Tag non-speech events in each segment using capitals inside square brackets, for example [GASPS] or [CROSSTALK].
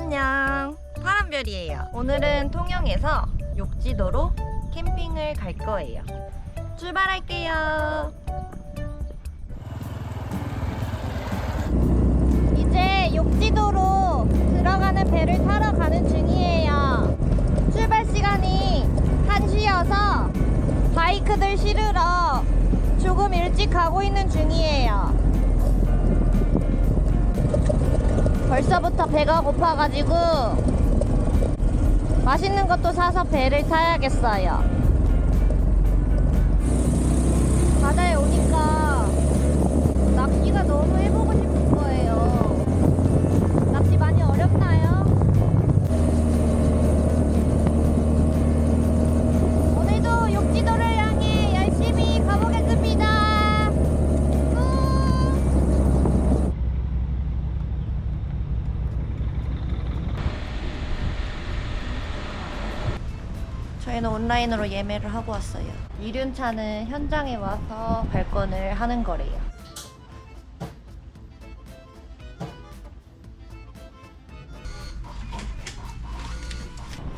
안녕. 파란별이에요. 오늘은 통영에서 욕지도로 캠핑을 갈 거예요. 출발할게요. 이제 욕지도로 들어가는 배를 타러 가는 중이에요. 출발 시간이 1시여서 바이크들 실으러 조금 일찍 가고 있는 중이에요. 벌써부터 배가 고파가지고 맛있는 것도 사서 배를 타야겠어요. 바다에 오니까 저희는 온라인으로 예매를 하고 왔어요. 이륜차는 현장에 와서 발권을 하는 거래요.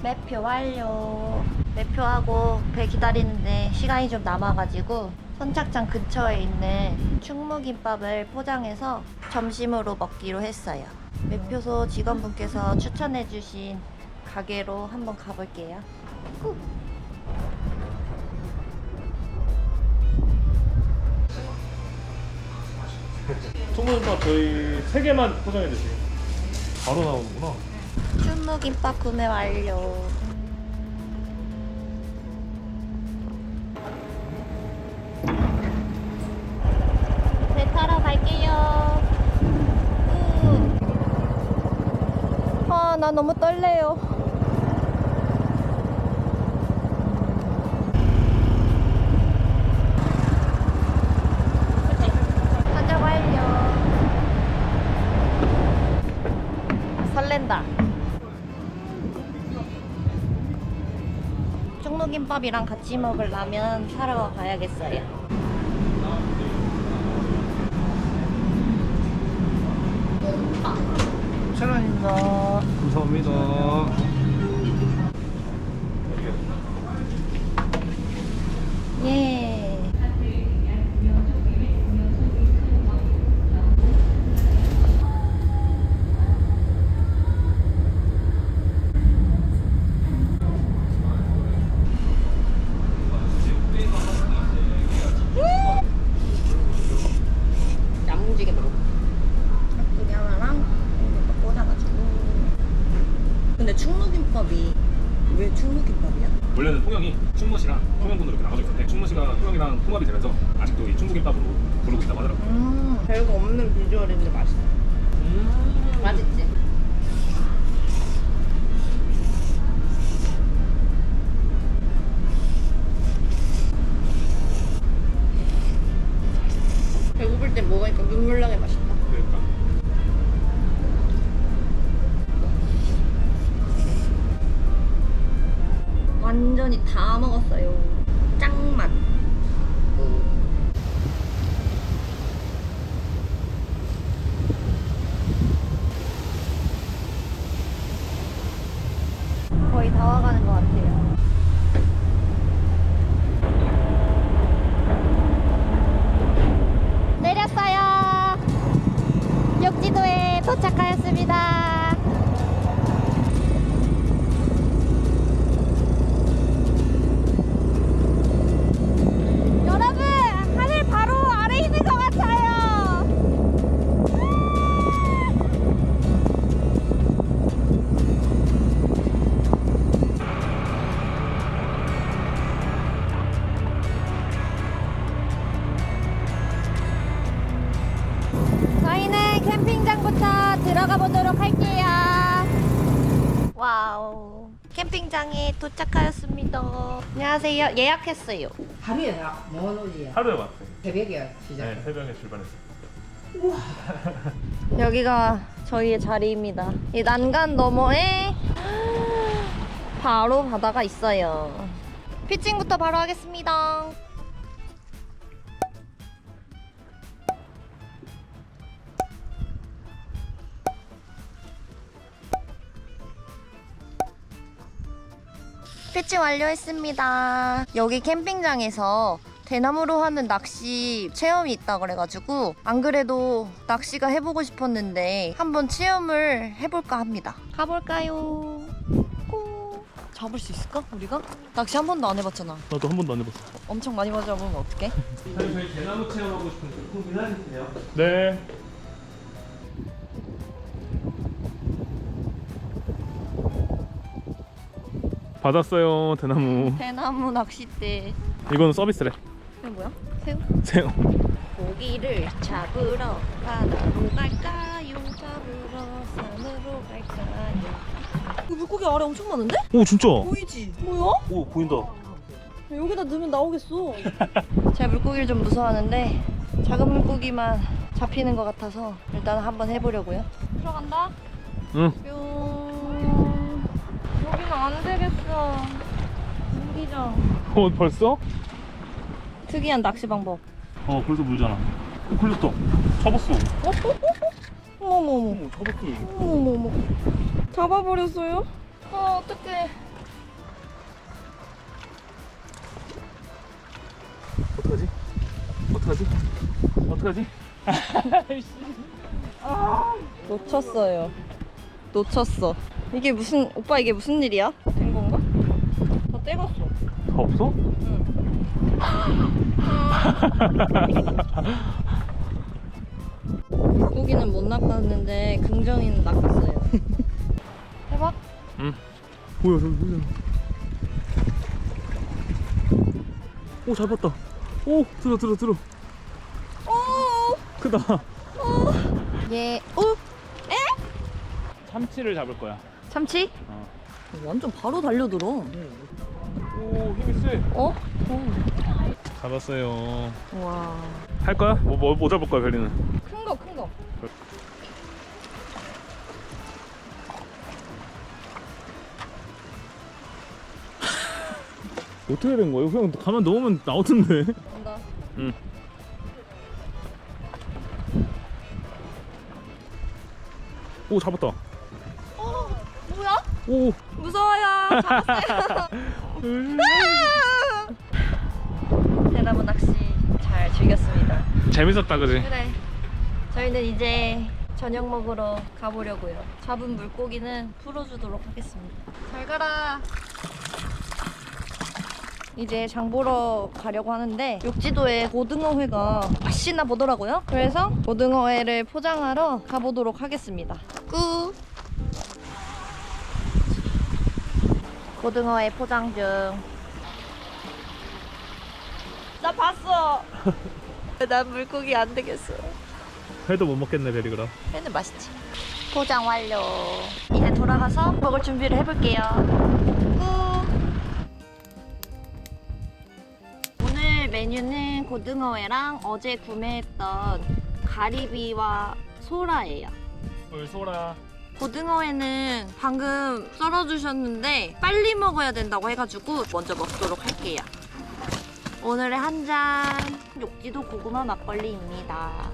매표 완료. 매표하고 배 기다리는데 시간이 좀 남아가지고 선착장 근처에 있는 충무김밥을 포장해서 점심으로 먹기로 했어요. 매표소 직원분께서 추천해주신 가게로 한번 가볼게요. 후. 통문밥 저희 세 개만 포장해 주세요. 바로 나오는구나. 충무김밥 구매 완료. 배 타러 갈게요. 우. 아, 나 너무 떨려요. 한잔 완료. 설렌다. 충무김밥이랑 같이 먹으려면 사러 가야겠어요. 천 원입니다. 감사합니다. 예. 먹으니까 눈물 나게 맛있다. 그러니까. 완전히 다 먹었어요. 짱맛. 거의 다 와가는 것 같아요. 내렸어요. 욕지 도착하였습니다. 캠핑장에 도착하였습니다. 안녕하세요. 예약했어요. 하루에 야, 뭐 오지야? 하루에 왔어요. 새벽에 시작. 네, 새벽에 출발했어요. [LAUGHS] 여기가 저희의 자리입니다. 이 난간 너머에 [GASPS] 바로 바다가 있어요. 피칭부터 바로 하겠습니다. 피칭 완료했습니다. 여기 캠핑장에서 대나무로 하는 낚시 체험이 있다 그래가지고 안 그래도 낚시가 해보고 싶었는데 한번 체험을 해볼까 합니다. 가볼까요? 고. 잡을 수 있을까 우리가? 낚시 한 번도 안 해봤잖아. 나도 한 번도 안 해봤어. 엄청 많이 맞아보면 어떡해? 저희 대나무 체험하고 싶은데 좀 기다리세요. 네. 받았어요 대나무. 대나무 낚싯대. 이거는 서비스래. 이게 뭐야? 새우? 새우. 고기를 잡으러 바다로 갈까요? 잡으러 산으로 갈까요? 그 물고기 아래 엄청 많은데? 오 진짜. 보이지? 뭐야? 오 보인다. 여기다 넣으면 나오겠어. [LAUGHS] 제가 물고기를 좀 무서워하는데 작은 물고기만 잡히는 것 같아서 일단 한번 해보려고요. 들어간다. 응. 뿅. 안 되겠어. 물기장. 어 벌써? 특이한 낚시 방법. 어 벌써 물잖아. 어, 걸렸다. 잡았어. 어머머머. 오 잡았지. 어머머머. 잡아버렸어요? 아 어떡해. 어떡하지? 어떡하지? 어떡하지? 놓쳤어요. 놓쳤어. 이게 무슨 오빠 이게 무슨 일이야? 된 건가? 다 떼갔어. 다 없어? 물고기는 [LAUGHS] 못 낚았는데 긍정이는 낚았어요. 해봐. 응. 뭐야 저기 뭐야? 오 잡았다. 오 들어 들어 들어. 오. 크다. 예. 오. 참치를 잡을 거야. 참치? 어. 완전 바로 달려들어. 오 힘이 세. 어? 잡았어요. 와. 할 거야? 뭐 뭐 뭐 잡을 거야 별이는? 큰 거, 큰 거. [LAUGHS] 어떻게 된 거예요? 그냥 가만 넣으면 나오던데. 온다. 응. 오 잡았다. 오. 무서워요. [LAUGHS] 잡았어요. [LAUGHS] 대나무 낚시 잘 즐겼습니다. 재밌었다 그지? 그래. 저희는 이제 저녁 먹으러 가보려고요. 잡은 물고기는 풀어주도록 하겠습니다. 잘 가라. 이제 장 보러 가려고 하는데 욕지도에 고등어회가 맛있나 보더라고요. 그래서 고등어회를 포장하러 가보도록 하겠습니다. 꾸. 고등어회 포장 중. 나 봤어. [LAUGHS] 난 물고기 안 되겠어. 회도 못 먹겠네 베리 그럼. 회는 맛있지. 포장 완료. 이제 돌아가서 먹을 준비를 해볼게요. 꾹. 오늘 메뉴는 고등어회랑 어제 구매했던 가리비와 소라예요. 울소라. 고등어회는 방금 썰어주셨는데 빨리 먹어야 된다고 해가지고 먼저 먹도록 할게요. 오늘의 한 잔 욕지도 고구마 막걸리입니다.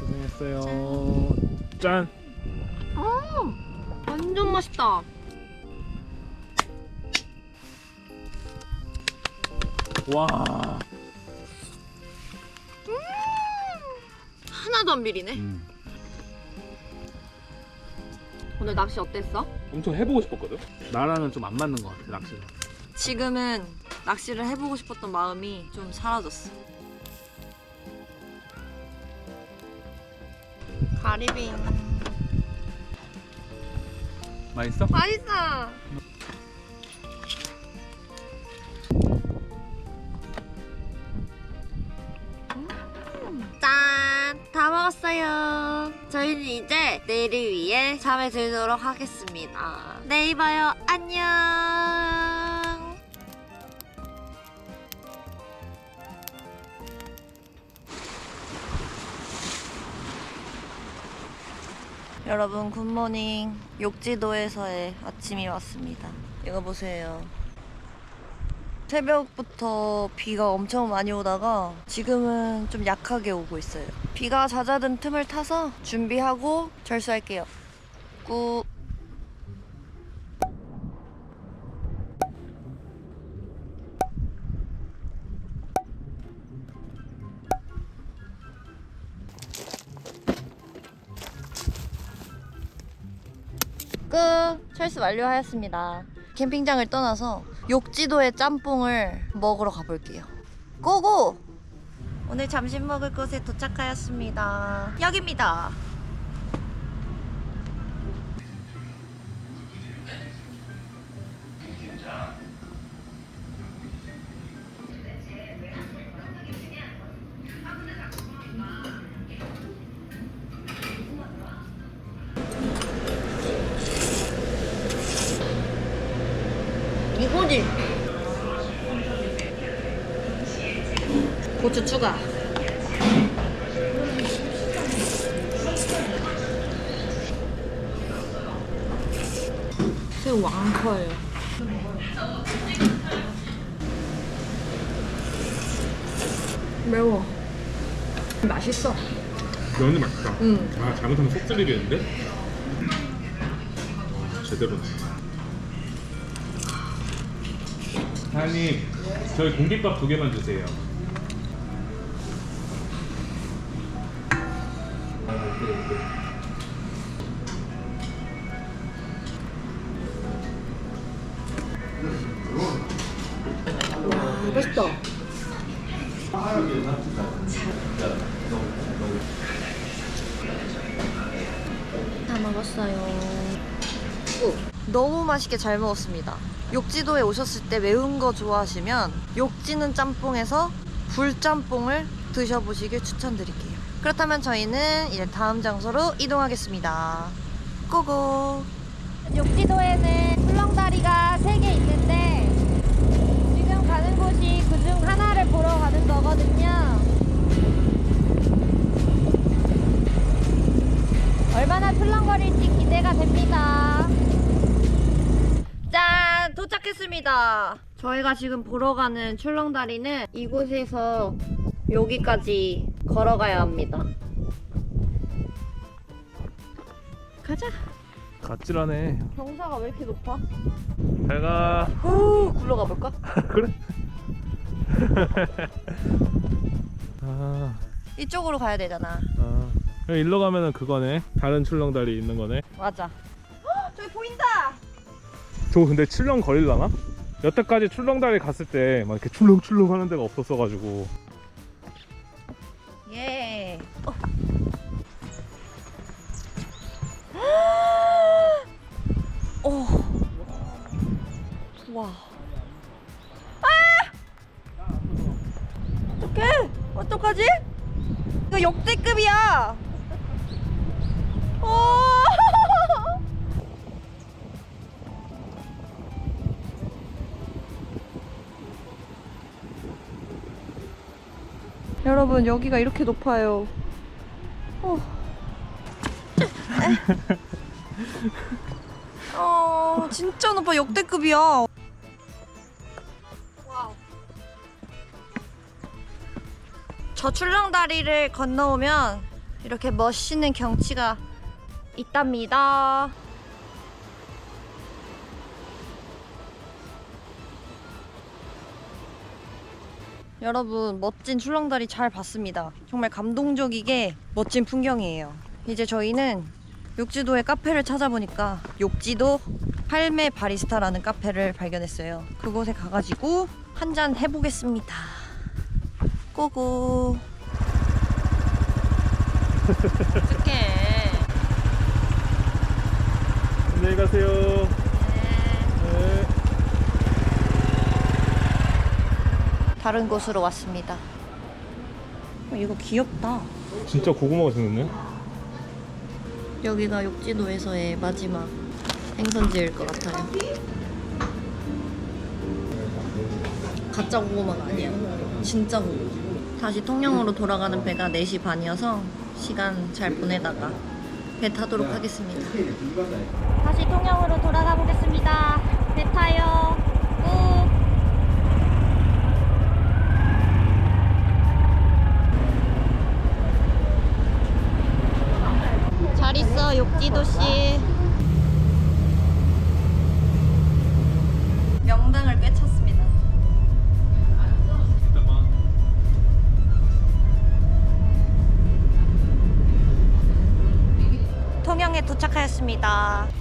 고생했어요. 짠. 완전 맛있다. 와. 하나도 안 비리네. 음. 오늘 낚시 어땠어? 엄청 해보고 싶었거든. 나랑은 좀 안 맞는 것 같아 낚시가. 지금은 낚시를 해보고 싶었던 마음이 좀 사라졌어. 가리비 맛있어? 맛있어. 다 먹었어요. 저희는 이제 내일을 위해 잠에 들도록 하겠습니다. 내일 봐요. 안녕! 여러분 굿모닝 욕지도에서의 아침이 왔습니다 이거 보세요 새벽부터 비가 엄청 많이 오다가 지금은 좀 약하게 오고 있어요. 비가 잦아든 틈을 타서 준비하고 절수할게요. 꾹. 끝! 철수 완료하였습니다. 캠핑장을 떠나서 욕지도의 짬뽕을 먹으러 가볼게요. 고고! 오늘 점심 먹을 곳에 도착하였습니다. 여기입니다. 이거지. 고추 추가. 새우 왕커예요. 매워. 맛있어. 면이 맛있다. 응. 아 잘못하면 속 찔리겠는데? 와, 제대로네. 사장님, 저희 공깃밥 두 개만 주세요. 맛있다. 다 먹었어요. 오, 너무 맛있게 잘 먹었습니다. 욕지도에 오셨을 때 매운 거 좋아하시면 욕지는 짬뽕에서 불짬뽕을 드셔보시길 추천드릴게요. 그렇다면 저희는 이제 다음 장소로 이동하겠습니다. 고고! 욕지도에는 출렁다리가 세개 있는데 지금 가는 곳이 그중 하나를 보러 가는 거거든요. 얼마나 출렁거릴지 기대가 됩니다. 짠! 도착했습니다. 저희가 지금 보러 가는 출렁다리는 이곳에서 여기까지 걸어가야 합니다. 가자. 갑질하네. 경사가 왜 이렇게 높아? 잘가. 후, 굴러가 볼까? [LAUGHS] 그래? [LAUGHS] 아, 이쪽으로 가야 되잖아. 아. 일로 가면은 그거네. 다른 출렁다리 있는 거네. 맞아. 저 근데 출렁 거릴라나? 여태까지 출렁다리 갔을 때 막 이렇게 출렁출렁 하는 데가 없었어가지고 예. 어. 오. [GASPS] 와. 아! 어떡해? 어떡하지? 이거 역대급이야. 오! 여러분 여기가 이렇게 높아요. 어. 어, 진짜 높아 역대급이야. 저 출렁다리를 건너오면 이렇게 멋있는 경치가 있답니다. 여러분 멋진 출렁다리 잘 봤습니다. 정말 감동적이게 멋진 풍경이에요. 이제 저희는 욕지도의 카페를 찾아보니까 욕지도 할매 바리스타라는 카페를 발견했어요. 그곳에 가가지고 한 잔 해보겠습니다. 고고. 어떡해. [LAUGHS] 안녕히 가세요. 네. 다른 곳으로 왔습니다. 어, 이거 귀엽다. 진짜 고구마가 생겼네. 여기가 욕지도에서의 마지막 행선지일 것 같아요. 가짜 고구마가 아니야. 진짜 고구마. 다시 통영으로 돌아가는 배가 4시 반이어서 시간 잘 보내다가 배 타도록 하겠습니다. 다시 통영으로 돌아가 보겠습니다.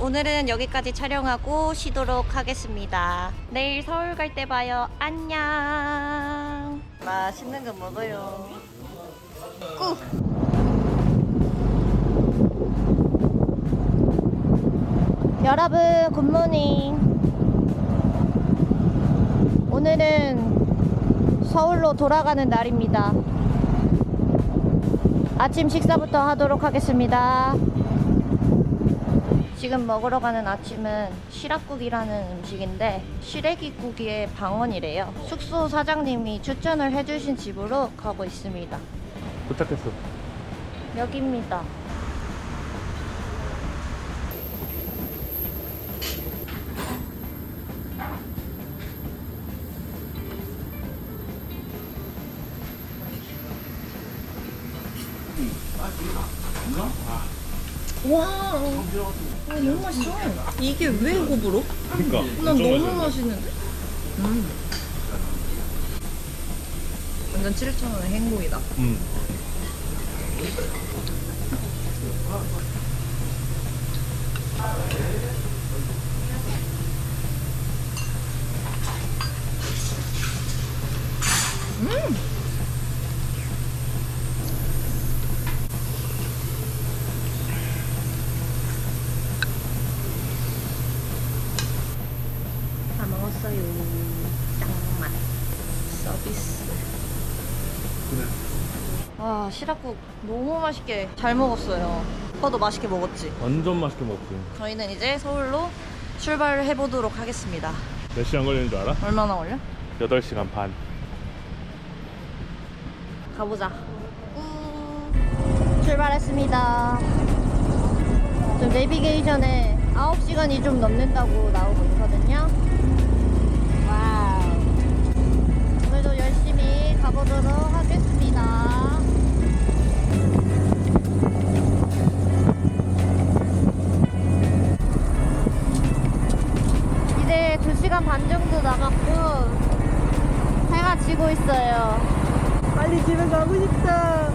오늘은 여기까지 촬영하고 쉬도록 하겠습니다. 내일 서울 갈 때 봐요. 안녕. 맛있는 거 먹어요. 꾹. 여러분 굿모닝 오늘은 서울로 돌아가는 날입니다 아침 식사부터 하도록 하겠습니다 지금 먹으러 가는 아침은 시락국이라는 음식인데 시래기국의 방언이래요. 숙소 사장님이 추천을 해주신 집으로 가고 있습니다. 도착했어. 여기입니다. 와, 아, 너무 맛있어. 이게 왜 호불호? 그러니까. 난 너무 맛있는데? 음. 완전 7,000원의 행복이다. 음. 다 먹었어요. 짱맛. 서비스. 와, 시락국 너무 맛있게 잘 먹었어요. 오빠도 맛있게 먹었지? 완전 맛있게 먹지. 저희는 이제 서울로 출발을 해보도록 하겠습니다. 몇 시간 걸리는 줄 알아? 얼마나 걸려? 8시간 반. 가보자. 출발했습니다. 좀 내비게이션에 9시간이 좀 넘는다고 나오고 있거든요. 와우. 오늘도 열심히 가보도록 하겠습니다. 이제 2시간 반 정도 나갔고 해가 지고 있어요. 빨리 집에 가고 싶다.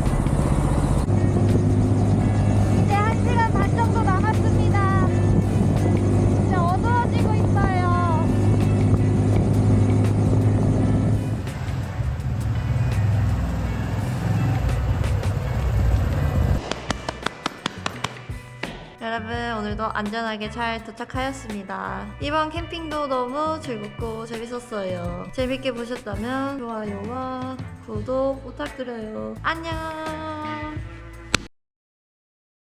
오늘도 안전하게 잘 도착하였습니다. 이번 캠핑도 너무 즐겁고 재밌었어요. 재밌게 보셨다면 좋아요와 구독 부탁드려요. 안녕.